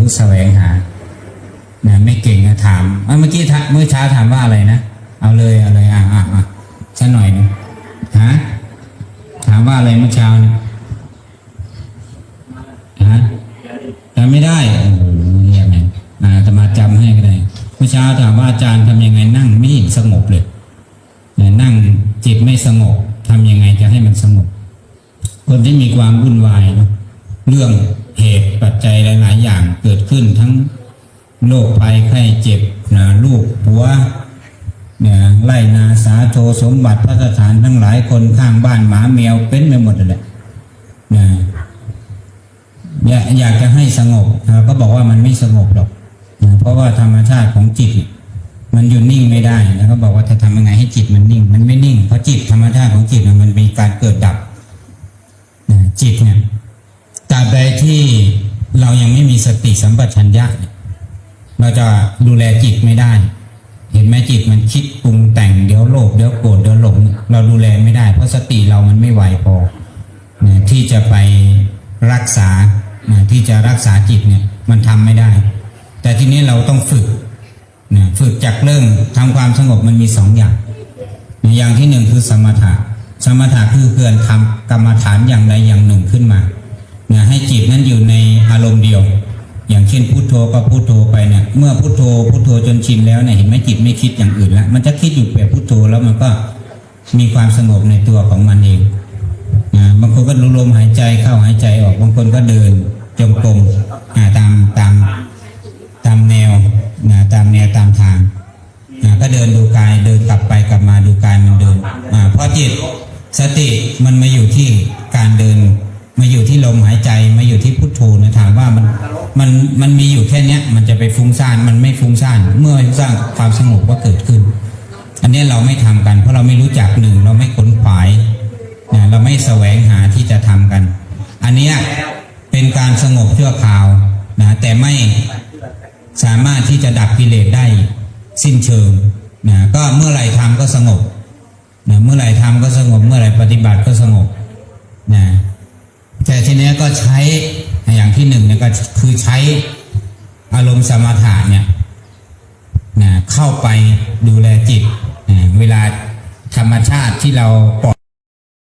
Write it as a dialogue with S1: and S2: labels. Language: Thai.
S1: ผู้แสวงหานะไม่เก่งนะถามเมื่อกี้เมื่อเช้าถามว่าอะไรนะเอาเลยเอาเลยอะอะอะสักหน่อยนึงฮะถามว่าอะไรเมื่อเช้านี่ยฮะจำไม่ได้โอ้โหยังไงอ่าจะมาจำให้ก็ได้เมื่อเช้าถามว่าอาจารย์ทำยังไงนั่งไม่สงบเลยนั่งจิตไม่สงบทำยังไงจะให้มันสงบคนที่มีความวุ่นวายเนะเรื่องเหตุปัจจัย ๆอย่างเกิดขึ้นทั้งโรคภัยไข้เจ็บนะลูกผัวเนี่ยไล่นาสาโทสมบัติพระสถานทั้งหลายคนข้างบ้านหมาแมวเป็นไปหมดเลยนะอยากอยากจะให้สงบเราก็บอกว่ามันไม่สงบหรอกนะเพราะว่าธรรมชาติของจิต มันอยู่นิ่งไม่ได้แล้วก็บอกว่าจะทำยังไงให้จิตมันนิ่ง มันไม่นิ่งเพราะจิตธรรมชาติของจิตนะมันมีการเกิดดับนะจิตเนี่ยตราบใดที่เรายังไม่มี สติสัมปชัญญะเนี่ยเราจะดูแลจิตไม่ได้ เห็นไหมจิตมันคิดปรุงแต่งเดี๋ยวโลภเดี๋ยวโกรธเดี๋ยวหลง เราดูแลไม่ได้ เพราะสติเรามันไม่ไวพอนะที่จะไปรักษานะที่จะรักษาจิตเนี่ยมันทำไม่ได้ แต่ทีนี้เราต้องฝึกนะฝึกจากเรื่องทำความสงบมันมีสองอย่าง อย่างที่หนึ่งคือสมถะสมถะคือเพื่อนทำกรรมฐานอย่างใดอย่างหนึ่งขึ้นมาเนี่ยให้จิตนั้นอยู่ในอารมณ์เดียว อย่างเช่นพุโทโธก็พุโทโธไปเนี่ยเมื่อพุโทโธพุโทโธจนชินแล้วเนี่ยเห็นไหมจิตไม่คิดอย่างอื่นแล้วมันจะคิดอยู่แต่พุโทโธแล้วมันก็มีความสงบในตัวของมันเองนะบางคนก็รู้ลมหายใจเข้าหายใจออกบางคนก็เดินจงกรมตามตามตามแนวนะตามแนวตามทางอ่าก็เดินดูกายเดินกลับไปกลับมาดูกายมันเดินอ่าเพราะจิตสติมันมาอยู่ที่การเดิน มาอยู่ที่ลมหายใจมาอยู่ที่พุทโธนะถามว่ามัน มันมันมีอยู่แค่เนี้ย มันจะไปฟุ้งซ่านมันไม่ฟุ้งซ่านเมื่อฟุ้งซ่านความสงบก็เกิดขึ้น อันนี้เราไม่ทำกัน เพราะเราไม่รู้จักหนึ่งเราไม่ขนขวายนะเราไม่แสวงหาที่จะทำกัน อันเนี้ยเป็นการสงบชั่วคราวนะแต่ไม่สามารถที่จะดับกิเลสได้สิ้นเชิงนะก็เมื่อไหร่ทำก็สงบนะเมื่อไหร่ทำก็สงบ เมื่อไหร่ปฏิบัติก็สงบนะแต่ทีเนี้ยก็ใช้ ที่หนึ่งเนี่ยก็คือใช้อารมณ์สมถะเนี่ยนะเข้าไปดูแลจิตนะเวลาธรรมชาติที่เราปล่อย